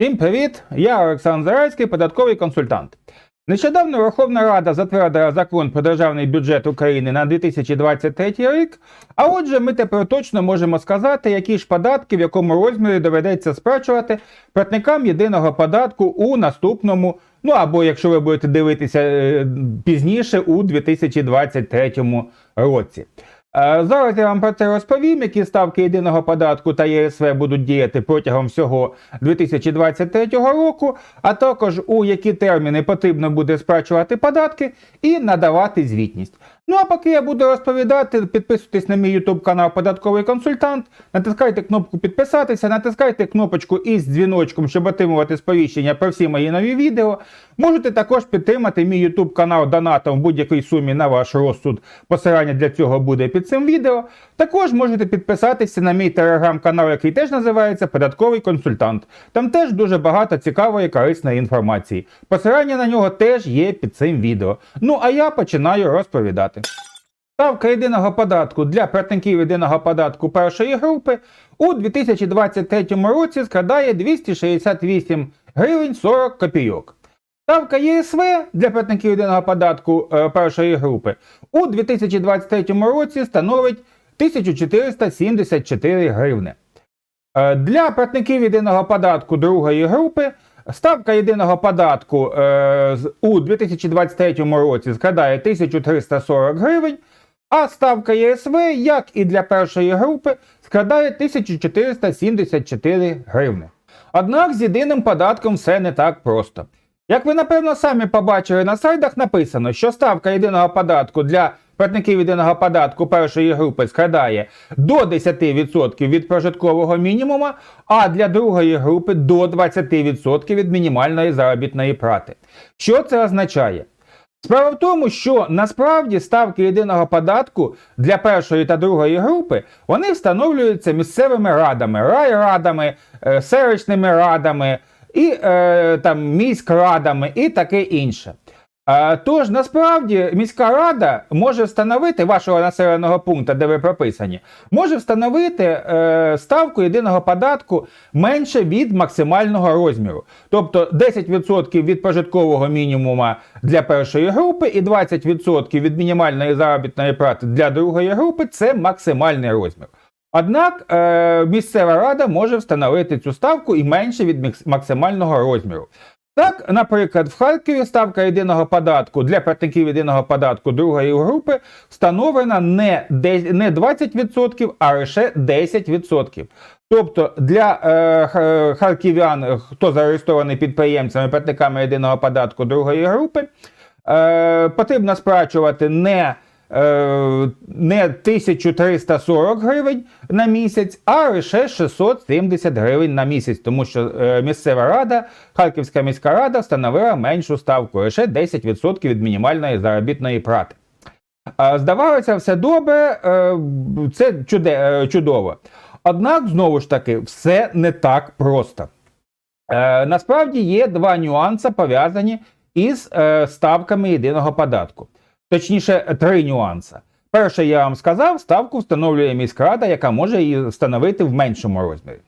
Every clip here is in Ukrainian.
Всім привіт! Я Олександр Зарайський, податковий консультант. Нещодавно Верховна Рада затвердила закон про державний бюджет України на 2023 рік. А отже, ми тепер точно можемо сказати, які ж податки в якому розмірі доведеться сплачувати платникам єдиного податку у наступному, ну або якщо ви будете дивитися е, пізніше, у 2023 році. Е, Зараз я вам про це розповім, які ставки єдиного податку та ЄСВ будуть діяти протягом всього 2023 року, а також у які терміни потрібно буде сплачувати податки і надавати звітність. Ну а поки я буду розповідати, підписуйтесь на мій YouTube канал Податковий консультант, натискайте кнопку підписатися, натискайте кнопочку із дзвіночком, щоб отримувати сповіщення про всі мої нові відео. Можете також підтримати мій YouTube канал донатом в будь-якій сумі на ваш розсуд. Посилання для цього буде під цим відео. Також можете підписатися на мій телеграм-канал, який теж називається Податковий консультант. Там теж дуже багато цікавої корисної інформації. Посилання на нього теж є під цим відео. Ну а я починаю розповідати. Ставка єдиного податку для платників єдиного податку першої групи у 2023 році складає 268 гривень 40 копійок. Ставка ЄСВ для платників єдиного податку е, першої групи у 2023 році становить 1474 гривни. Е, Для платників єдиного податку другої групи ставка єдиного податку е, у 2023 році складає 1340 гривень, а ставка ЄСВ, як і для першої групи, складає 1474 гривни. Однак з єдиним податком все не так просто. Як ви напевно самі побачили на сайтах, написано, що ставка єдиного податку для платників єдиного податку першої групи складає до 10% від прожиткового мінімума, а для другої групи до 20% від мінімальної заробітної плати. Що це означає? Справа в тому, що насправді ставки єдиного податку для першої та другої групи вони встановлюються місцевими радами, райрадами, е, селищними радами і е, там міськрадами і таке інше. Е, Тож насправді міська рада може встановити вашого населеного пункту, де ви прописані, може встановити е, ставку єдиного податку менше від максимального розміру. Тобто 10% від прожиткового мінімума для першої групи і 20% від мінімальної заробітної плати для другої групи це максимальний розмір. Однак е, місцева рада може встановити цю ставку і менше від максимального розміру. Так, наприклад, в Харкові ставка єдиного податку для платників єдиного податку другої групи встановлена не, де- не 20%, а лише 10%. Тобто для е, харків'ян, хто зареєстрований підприємцями, платниками єдиного податку другої групи, е, потрібно сплачувати не, не 1340 гривень на місяць, а лише 670 гривень на місяць, тому що е, місцева рада, Харківська міська рада встановила меншу ставку, лише 10% від мінімальної заробітної плати. Е, Здавалося, все добре, е, це е, чудово. Однак, знову ж таки, все не так просто. Е, насправді є два нюанси пов'язані із е, ставками єдиного податку. Точніше, три нюанси. Перше, я вам сказав, ставку встановлює міськрада, яка може її встановити в меншому розмірі.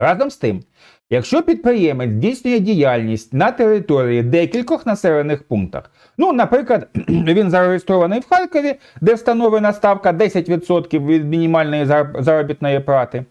Разом з тим, якщо підприємець здійснює діяльність на території декількох населених пунктах, ну, наприклад, він зареєстрований в Харкові, де встановлена ставка 10% від мінімальної заробітної плати,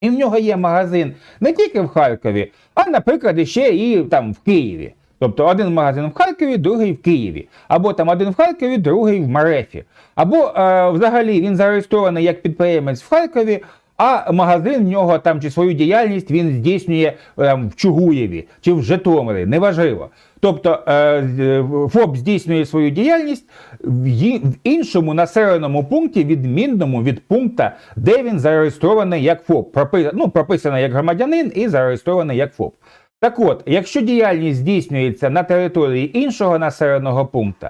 і в нього є магазин не тільки в Харкові, а, наприклад, ще і там в Києві. Тобто один магазин в Харкові, другий в Києві. Або там один в Харкові, другий в Марефі. Або е, взагалі він зареєстрований як підприємець в Харкові, а магазин в нього там чи свою діяльність він здійснює е, в Чугуєві чи в Житомирі, неважливо. Тобто е, ФОП здійснює свою діяльність в іншому населеному пункті, відмінному від пункта, де він зареєстрований як ФОП. Пропи- ну, прописаний як громадянин і зареєстрований як ФОП. Так от, якщо діяльність здійснюється на території іншого населеного пункту,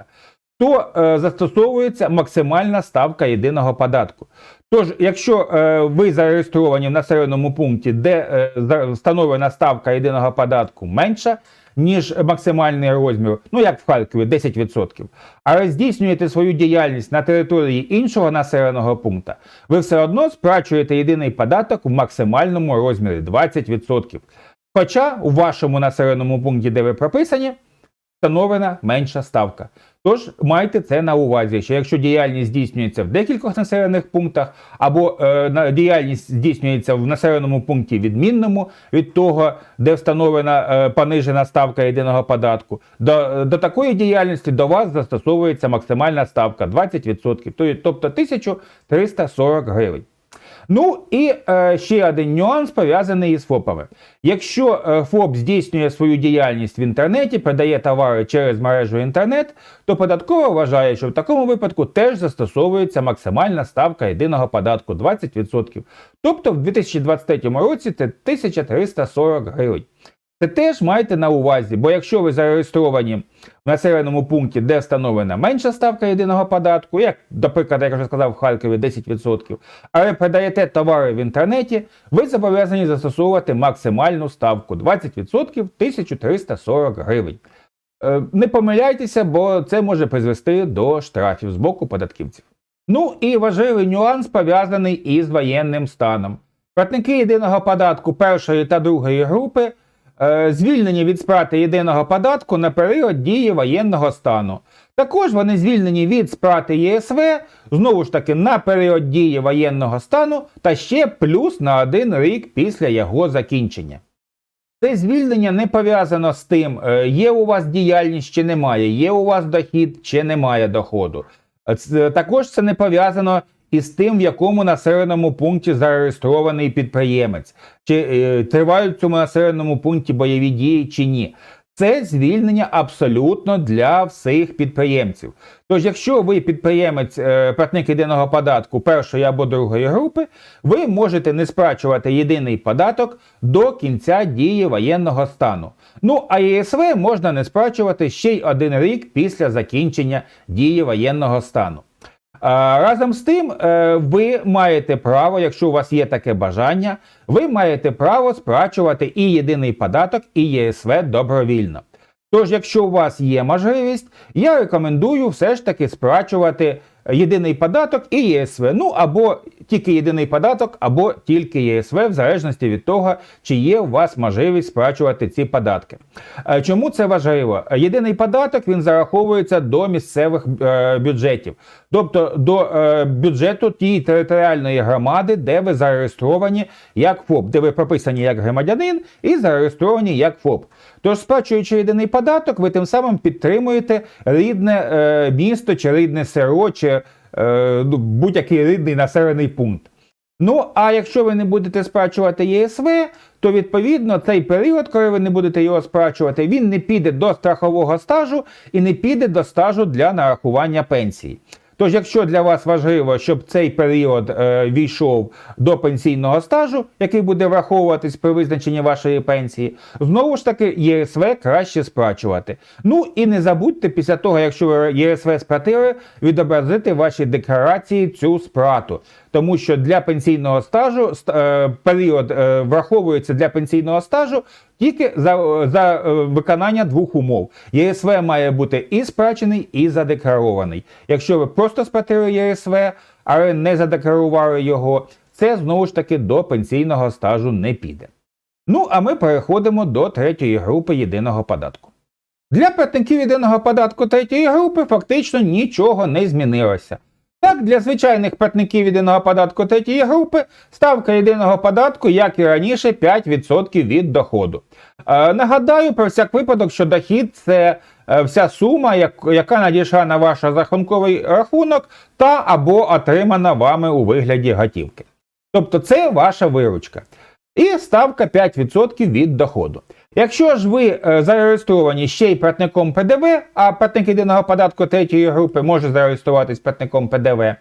то е, застосовується максимальна ставка єдиного податку. Тож, якщо е, ви зареєстровані в населеному пункті, де е, встановлена ставка єдиного податку менша, ніж максимальний розмір, ну як в Харкові 10%, але здійснюєте свою діяльність на території іншого населеного пункту, ви все одно сплачуєте єдиний податок в максимальному розмірі 20%. Хоча у вашому населеному пункті, де ви прописані, встановлена менша ставка. Тож майте це на увазі, що якщо діяльність здійснюється в декількох населених пунктах, або е, діяльність здійснюється в населеному пункті відмінному від того, де встановлена е, понижена ставка єдиного податку, до, до такої діяльності до вас застосовується максимальна ставка 20%, тобто 1340 гривень. Ну і е, ще один нюанс пов'язаний із ФОПами. Якщо е, ФОП здійснює свою діяльність в інтернеті, продає товари через мережу інтернет, то податково вважає, що в такому випадку теж застосовується максимальна ставка єдиного податку 20%. Тобто в 2023 році це 1340 гривень. Це теж майте на увазі, бо якщо ви зареєстровані в населеному пункті, де встановлена менша ставка єдиного податку, як, наприклад, як я вже сказав, в Харкові 10%, але продаєте товари в інтернеті, ви зобов'язані застосовувати максимальну ставку 20% 1340 гривень. Е, Не помиляйтеся, бо це може призвести до штрафів з боку податківців. Ну і важливий нюанс пов'язаний із воєнним станом. Платники єдиного податку першої та другої групи звільнені від сплати єдиного податку на період дії воєнного стану. Також вони звільнені від сплати ЄСВ, знову ж таки, на період дії воєнного стану та ще плюс на один рік після його закінчення. Це звільнення не пов'язано з тим, е, є у вас діяльність чи немає, є у вас дохід чи немає доходу. Е, Також це не пов'язано із тим, в якому населеному пункті зареєстрований підприємець, чи е, тривають в цьому населеному пункті бойові дії чи ні. Це звільнення абсолютно для всіх підприємців. Тож, якщо ви підприємець, е, платник єдиного податку першої або другої групи, ви можете не сплачувати єдиний податок до кінця дії воєнного стану. Ну а ЄСВ можна не сплачувати ще й один рік після закінчення дії воєнного стану. Разом з тим, е, ви маєте право, якщо у вас є таке бажання, ви маєте право сплачувати і єдиний податок, і ЄСВ добровільно. Тож, якщо у вас є можливість, я рекомендую все ж таки сплачувати єдиний податок і ЄСВ. Ну або тільки єдиний податок, або тільки ЄСВ, в залежності від того, чи є у вас можливість сплачувати ці податки. Е, Чому це важливо? Єдиний податок він зараховується до місцевих е, бюджетів, тобто до е, бюджету тієї територіальної громади, де ви зареєстровані як ФОП, де ви прописані як громадянин і зареєстровані як ФОП. Тож, сплачуючи єдиний податок, ви тим самим підтримуєте рідне місто чи рідне село, чи будь-який рідний населений пункт. Ну, а якщо ви не будете сплачувати ЄСВ, то відповідно цей період, коли ви не будете його сплачувати, він не піде до страхового стажу і не піде до стажу для нарахування пенсії. Тож, якщо для вас важливо, щоб цей період е, війшов до пенсійного стажу, який буде враховуватись при визначенні вашої пенсії, знову ж таки ЄСВ краще сплачувати. Ну і не забудьте після того, якщо ви ЄСВ сплатили, відобразити в вашій декларації цю сплату. Тому що для пенсійного стажу е, період е, враховується для пенсійного стажу тільки за, за е, виконання двох умов. ЄСВ має бути і сплачений, і задекларований. Якщо ви просто сплатили ЄСВ, але не задекларували його, це знову ж таки до пенсійного стажу не піде. Ну а ми переходимо до третьої групи єдиного податку. Для платників єдиного податку третьої групи фактично нічого не змінилося. Так, для звичайних платників єдиного податку третьої групи ставка єдиного податку, як і раніше, 5% від доходу. Е, нагадаю про всяк випадок, що дохід це е, вся сума, як, яка надійшла на ваш рахунковий рахунок та або отримана вами у вигляді готівки. Тобто це ваша виручка. І ставка 5% від доходу. Якщо ж ви е, зареєстровані ще й платником ПДВ, а платник єдиного податку третьої групи може зареєструватись платником ПДВ,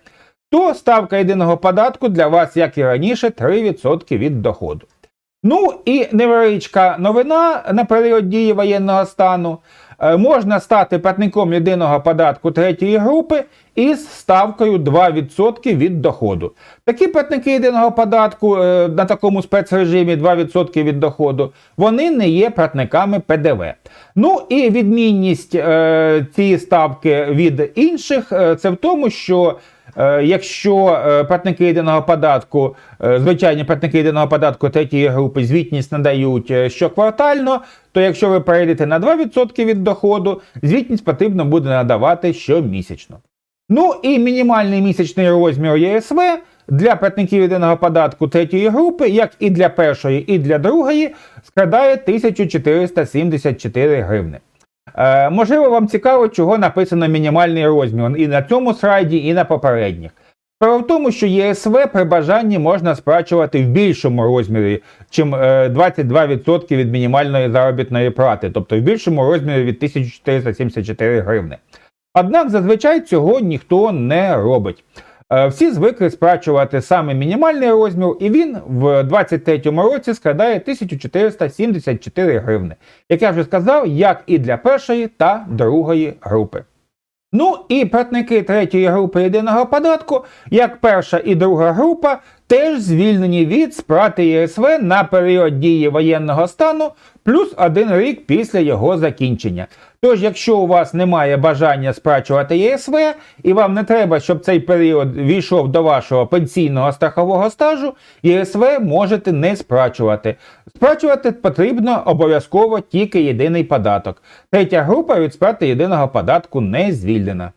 то ставка єдиного податку для вас, як і раніше, 3% від доходу. Ну і невеличка новина на період дії воєнного стану. Е, Можна стати платником єдиного податку третьої групи із ставкою 2% від доходу. Такі платники єдиного податку е, на такому спецрежимі 2% від доходу, вони не є платниками ПДВ. Ну і відмінність е, цієї ставки від інших це в тому, що Якщо е, платники єдиного податку, е, звичайні платники єдиного податку третьої групи звітність надають е, щоквартально, то якщо ви перейдете на 2% від доходу, звітність потрібно буде надавати щомісячно. Ну і мінімальний місячний розмір ЄСВ для платників єдиного податку третьої групи, як і для першої, і для другої, складає 1474 гривни. Е, можливо, вам цікаво, чого написано мінімальний розмір і на цьому слайді, і на попередніх. Справа в тому, що ЄСВ при бажанні можна сплачувати в більшому розмірі, чим е, 22% від мінімальної заробітної плати, тобто в більшому розмірі від 1474 гривни. Однак зазвичай цього ніхто не робить. Е, Всі звикли сплачувати саме мінімальний розмір, і він в 2023 році складає 1474 гривни. Як я вже сказав, як і для першої та другої групи. Ну і платники третьої групи єдиного податку, як перша і друга група, теж звільнені від сплати ЄСВ на період дії воєнного стану плюс один рік після його закінчення. Тож, якщо у вас немає бажання сплачувати ЄСВ, і вам не треба, щоб цей період війшов до вашого пенсійного страхового стажу, ЄСВ можете не сплачувати. Сплачувати потрібно обов'язково тільки єдиний податок. Третя група від сплати єдиного податку не звільнена.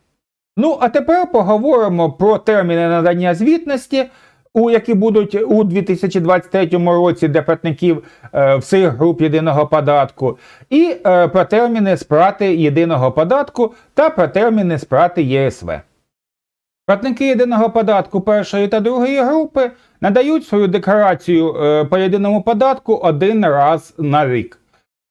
Ну, а тепер поговоримо про терміни надання звітності, у які будуть у 2023 році для платників е, всіх груп єдиного податку, і е, про терміни сплати єдиного податку та про терміни сплати ЄСВ. Платники єдиного податку першої та другої групи надають свою декларацію е, по єдиному податку один раз на рік.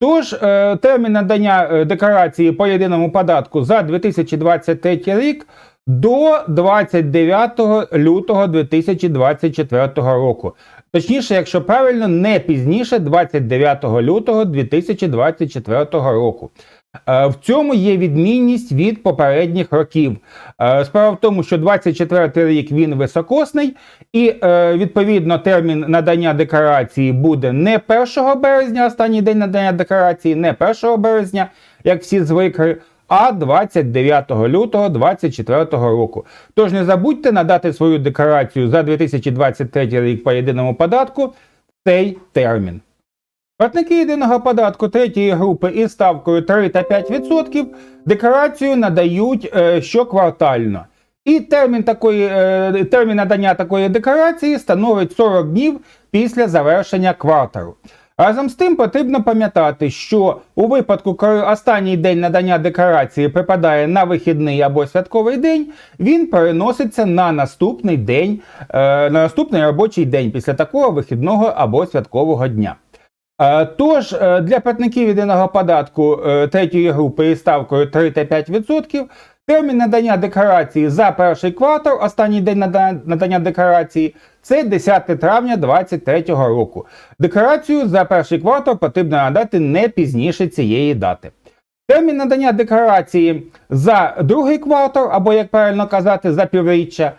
Тож, е, термін надання е, декларації по єдиному податку за 2023 рік до 29 лютого 2024 року. Точніше, якщо правильно, не пізніше 29 лютого 2024 року. Е, В цьому є відмінність від попередніх років. Е, Справа в тому, що 24 рік він високосний, і е, відповідно термін надання декларації буде не 1 березня, останній день надання декларації, не 1 березня, як всі звикли, а 29 лютого 2024 року. Тож не забудьте надати свою декларацію за 2023 рік по єдиному податку в цей термін. Платники єдиного податку третьої групи із ставкою 3 та 5% декларацію надають е, щоквартально. І термін, такої, е, термін надання такої декларації становить 40 днів після завершення кварталу. Разом з тим потрібно пам'ятати, що у випадку, коли останній день надання декларації припадає на вихідний або святковий день, він переноситься на наступний день, е, на наступний робочий день після такого вихідного або святкового дня. Е, Тож е, для платників єдиного податку третьої групи із ставкою 3 та 5% термін надання декларації за перший квартал, останній день надання декларації, це 10 травня 2023 року. Декларацію за перший квартал потрібно надати не пізніше цієї дати. Термін надання декларації за другий квартал, або як правильно казати, за півріччя,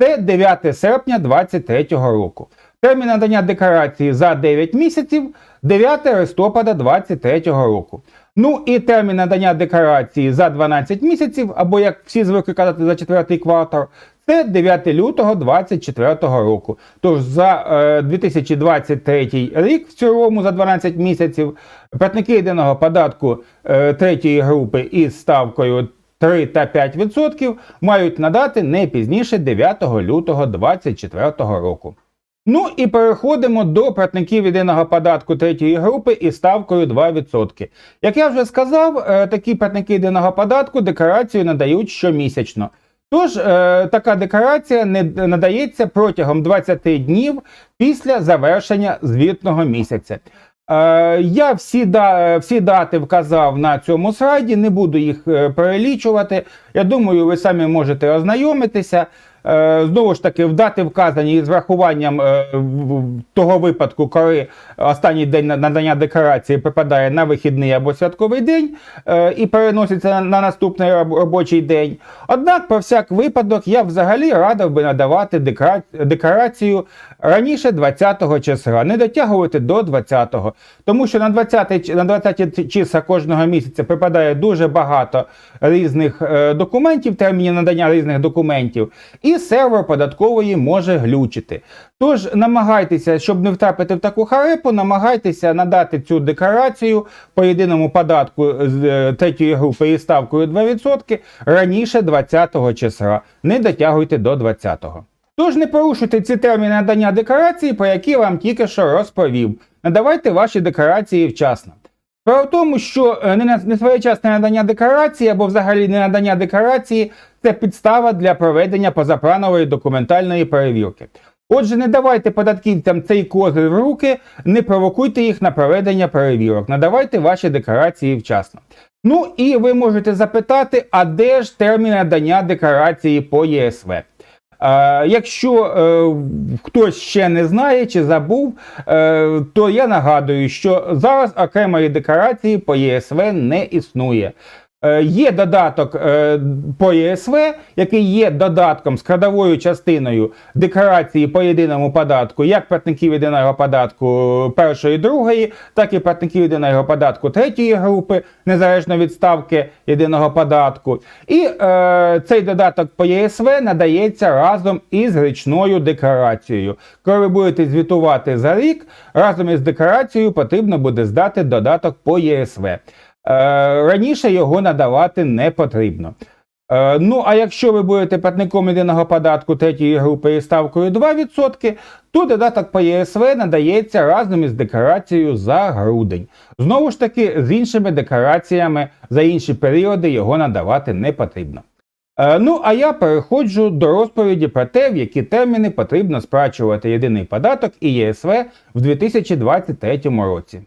це 9 серпня 2023 року. Термін надання декларації за 9 місяців 9 листопада 2023 року. Ну і термін надання декларації за 12 місяців, або як всі звикли казати за четвертий квартал, це 9 лютого 2024 року. Тож за е, 2023 рік в цілому за 12 місяців платники єдиного податку е, групи із ставкою 3 та 5% мають надати не пізніше 9 лютого 2024 року. Ну і переходимо до платників єдиного податку третьої групи із ставкою 2%. Як я вже сказав, е, такі платники єдиного податку декларацію надають щомісячно. Тож е, така декларація не надається протягом 20 днів після завершення звітного місяця. Е, я всі, да, всі дати вказав на цьому слайді, не буду їх перелічувати. Я думаю, ви самі можете ознайомитися. Е, Знову ж таки, в дати вказані із врахуванням е, того випадку, коли останній день надання декларації припадає на вихідний або святковий день е, і переноситься на, на наступний робочий день. Однак, про всяк випадок, я взагалі радив би надавати декларацію раніше 20-го числа, не дотягувати до 20-го. Тому що на 20 ч- на 20 числа кожного місяця припадає дуже багато різних документів, термінів надання різних документів. І і сервер податкової може глючити. Тож намагайтеся, щоб не втрапити в таку харепу, намагайтеся надати цю декларацію по єдиному податку з е, третьої групи із ставкою 2% раніше 20 числа. Не дотягуйте до 20-го. Тож не порушуйте ці терміни надання декларації, про які вам тільки що розповів. Надавайте ваші декларації вчасно. В тому, що е, не- несвоєчасне надання декларації або взагалі не надання декларації це підстава для проведення позапланової документальної перевірки. Отже, не давайте податківцям цей козир в руки, не провокуйте їх на проведення перевірок, надавайте ваші декларації вчасно. Ну і ви можете запитати, а де ж термін надання декларації по ЄСВ? Е, Якщо е, хтось ще не знає чи забув, е, то я нагадую, що зараз окремої декларації по ЄСВ не існує. Е, Є додаток е, по ЄСВ, який є додатком з крадовою частиною декларації по єдиному податку, як платників єдиного податку першої, другої, так і платників єдиного податку третьої групи, незалежно від ставки єдиного податку. І е, цей додаток по ЄСВ надається разом із річною декларацією. Коли ви будете звітувати за рік, разом із декларацією потрібно буде здати додаток по ЄСВ. Е, раніше його надавати не потрібно. Е, ну, а якщо ви будете платником єдиного податку третьої групи із ставкою 2%, то додаток по ЄСВ надається разом із декларацією за грудень. Знову ж таки, з іншими деклараціями за інші періоди його надавати не потрібно. Е, Ну, а я переходжу до розповіді про те, в які терміни потрібно сплачувати єдиний податок і ЄСВ в 2023 році.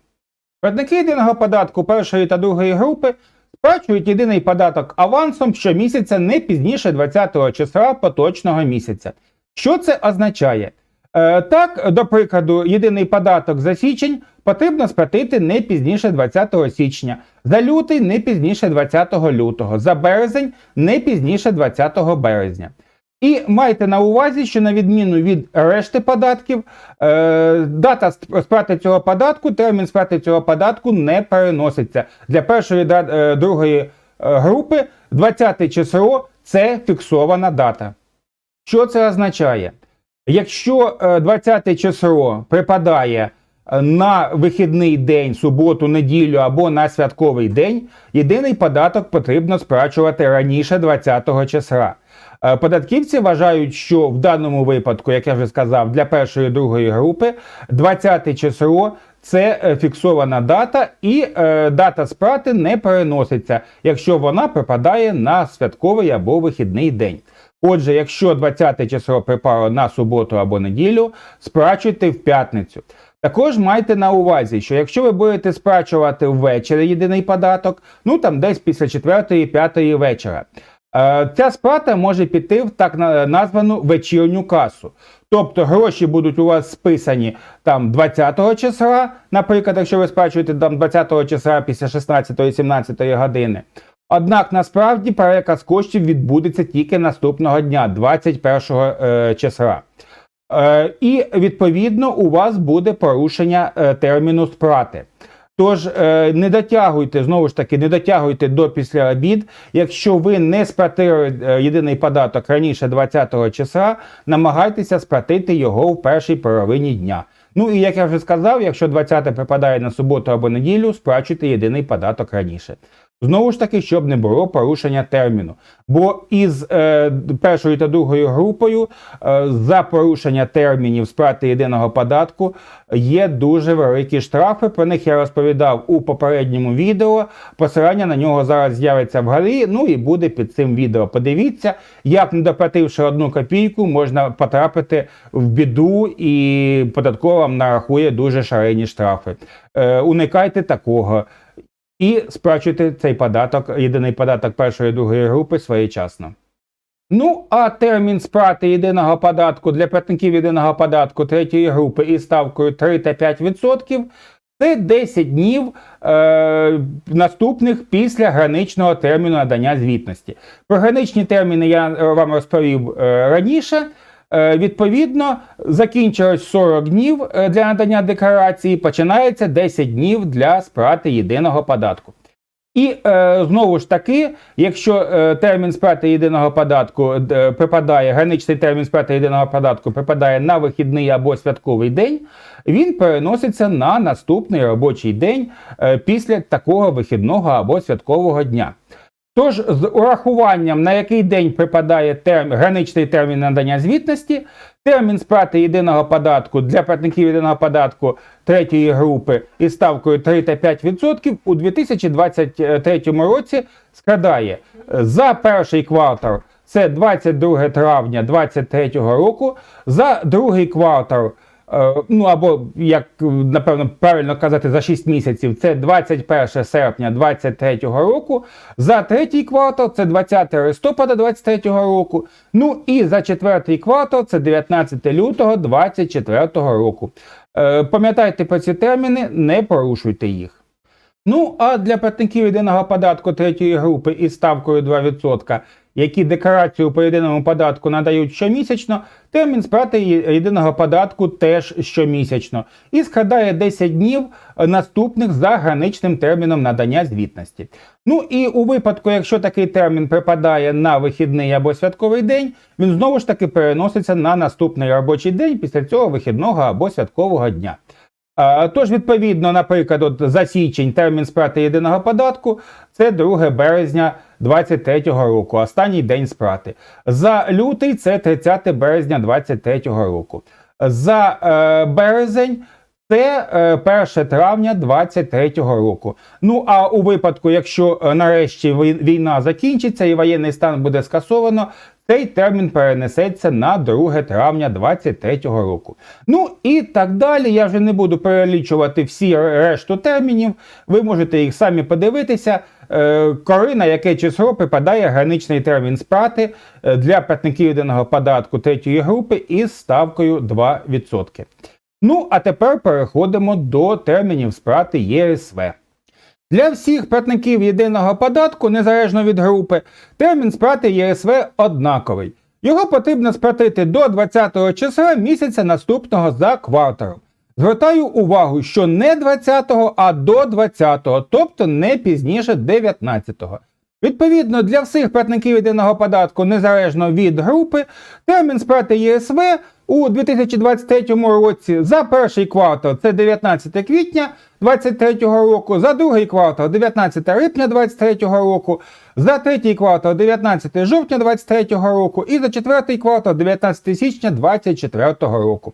Платники єдиного податку першої та другої групи сплачують єдиний податок авансом щомісяця не пізніше 20-го числа поточного місяця. Що це означає? Е, так, до прикладу, єдиний податок за січень потрібно сплатити не пізніше 20 січня, за лютий не пізніше 20 лютого, за березень не пізніше 20 березня. І майте на увазі, що на відміну від решти податків, е, дата сплати цього податку, термін сплати цього податку не переноситься. Для першої е, другої е, групи 20 число це фіксована дата. Що це означає? Якщо е, 20 число припадає на вихідний день, суботу, неділю або на святковий день, єдиний податок потрібно сплачувати раніше 20 числа. Е, Податківці вважають, що в даному випадку, як я вже сказав, для першої і другої групи 20 число це е, фіксована дата, і е, дата сплати не переноситься, якщо вона припадає на святковий або вихідний день. Отже, якщо 20 число припало на суботу або неділю, сплачуйте в п'ятницю. Також майте на увазі, що якщо ви будете сплачувати ввечері єдиний податок, ну там десь після 4-5 вечора, ця сплата може піти в так названу вечірню касу. Тобто гроші будуть у вас списані там 20 числа, наприклад, якщо ви сплачуєте там 20 числа після 16-17 години. Однак насправді переказ коштів відбудеться тільки наступного дня, 21 е, числа. Е, і відповідно у вас буде порушення е, терміну сплати. Тож е, не дотягуйте, знову ж таки, не дотягуйте до після обід. Якщо ви не сплатили е, єдиний податок раніше 20 числа, намагайтеся сплатити його в першій половині дня. Ну і як я вже сказав, якщо 20 припадає на суботу або неділю, сплачуйте єдиний податок раніше. Знову ж таки, щоб не було порушення терміну. Бо із е, першою та другою групою е, за порушення термінів сплати єдиного податку є дуже великі штрафи. Про них я розповідав у попередньому відео. Посилання на нього зараз з'явиться вгорі. Ну і буде під цим відео. Подивіться, як не доплативши одну копійку, можна потрапити в біду, і податкова вам нарахує дуже шалені штрафи. Е, уникайте такого. І сплачуйте цей податок, єдиний податок першої і другої групи своєчасно. Ну, а термін сплати єдиного податку для платників єдиного податку третьої групи із ставкою 3 та 5% це 10 днів е, наступних після граничного терміну надання звітності. Про граничні терміни я вам розповів е, раніше. Е, Відповідно, закінчилось 40 днів е, для надання декларації, починається 10 днів для сплати єдиного податку. І е, знову ж таки, якщо термін сплати єдиного податку припадає, граничний термін сплати єдиного податку припадає на вихідний або святковий день, він переноситься на наступний робочий день після такого вихідного або святкового дня. Тож, з урахуванням, на який день припадає терм, граничний термін надання звітності, термін сплати єдиного податку для платників єдиного податку третьої групи із ставкою 3 та 5% у 2023 році складає. За перший квартал це 22 травня 2023 року, за другий квартал Ну або як напевно правильно казати, за 6 місяців це 21 серпня 2023 року. За третій квартал це 20 листопада 2023 року. Ну і за четвертий квартал це 19 лютого 2024 року. Е, Пам'ятайте про ці терміни, не порушуйте їх. Ну, а для платників єдиного податку третьої групи із ставкою 2%, які декларацію по єдиному податку надають щомісячно, термін сплати єдиного податку теж щомісячно і складає 10 днів наступних за граничним терміном надання звітності. Ну і у випадку, якщо такий термін припадає на вихідний або святковий день, він знову ж таки переноситься на наступний робочий день після цього вихідного або святкового дня. Тож, відповідно, наприклад, от за січень термін сплати єдиного податку це 2 березня 2023 року, останній день спрати. За лютий це 30 березня 2023 року. За е, березень це 1 травня 2023 року. Ну а у випадку, якщо е, нарешті війна закінчиться і воєнний стан буде скасовано, цей термін перенесеться на 2 травня 2023 року. Ну і так далі. Я вже не буду перелічувати всі решту термінів. Ви можете їх самі подивитися. Е, коли на яке число припадає граничний термін сплати е, для платників єдиного податку третьої групи із ставкою 2%. Ну, а тепер переходимо до термінів сплати ЄСВ. Для всіх платників єдиного податку, незалежно від групи, термін сплати ЄСВ однаковий. Його потрібно сплатити до 20 числа місяця наступного за кварталом. Звертаю увагу, що не 20-го, а до 20-го, тобто не пізніше 19-го. Відповідно, для всіх платників єдиного податку, незалежно від групи, термін сплати ЄСВ у 2023 році за перший квартал це 19 квітня 2023 року, за другий квартал 19 липня 2023 року, за третій квартал 19 жовтня 2023 року і за четвертий квартал 19 січня 2024 року.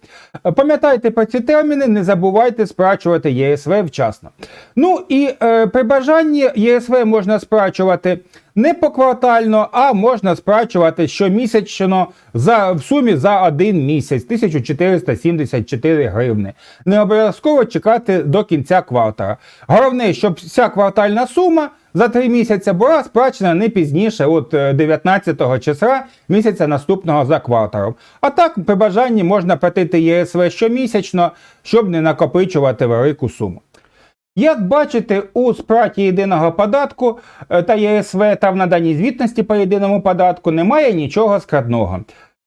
Пам'ятайте про ці терміни, не забувайте сплачувати ЄСВ вчасно. Ну і е, при бажанні ЄСВ можна сплачувати не поквартально, а можна сплачувати щомісячно за, в сумі за один місяць 1474 гривни. Не обов'язково чекати до кінця квартала. Головне, щоб вся квартальна сума за три місяці була сплачена не пізніше от 19 е, числа місяця наступного за кварталом. А так, при бажанні можна платити ЄСВ щомісячно, щоб не накопичувати велику суму. Як бачите, у сплаті єдиного податку е, та ЄСВ та в наданні звітності по єдиному податку немає нічого складного.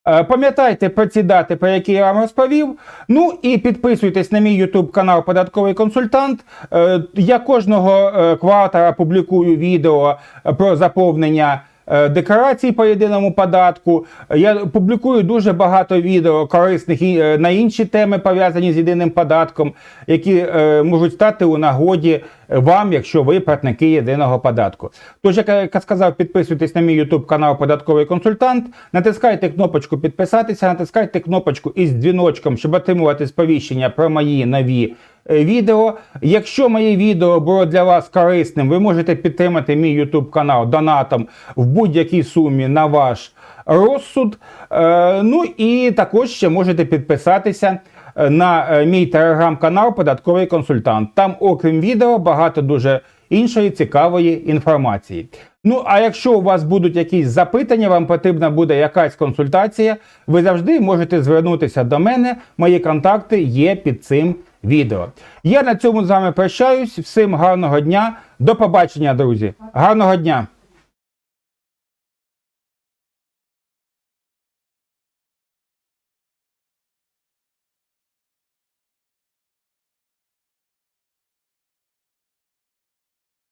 Е, пам'ятайте про ці дати, про які я вам розповів. Ну і підписуйтесь на мій YouTube канал Податковий консультант. Е, я кожного квартала публікую відео про заповнення. Е, декларацій по єдиному податку. Я публікую дуже багато відео корисних е, на інші теми, пов'язані з єдиним податком, які е, можуть стати у нагоді вам, якщо ви платники єдиного податку. Тож, як я сказав, підписуйтесь на мій YouTube канал Податковий консультант, натискайте кнопочку підписатися, натискайте кнопочку із дзвіночком, щоб отримувати сповіщення про мої нові. Е, відео. Якщо моє відео було для вас корисним, ви можете підтримати мій YouTube канал донатом в будь-якій сумі на ваш розсуд. Е, ну і також ще можете підписатися. Е, на мій телеграм-канал Податковий консультант. Там, окрім відео, багато дуже іншої цікавої інформації. Ну, а якщо у вас будуть якісь запитання, вам потрібна буде якась консультація, ви завжди можете звернутися до мене. Мої контакти є під цим відео. Я на цьому з вами прощаюсь. Всім гарного дня. До побачення, друзі. Гарного дня!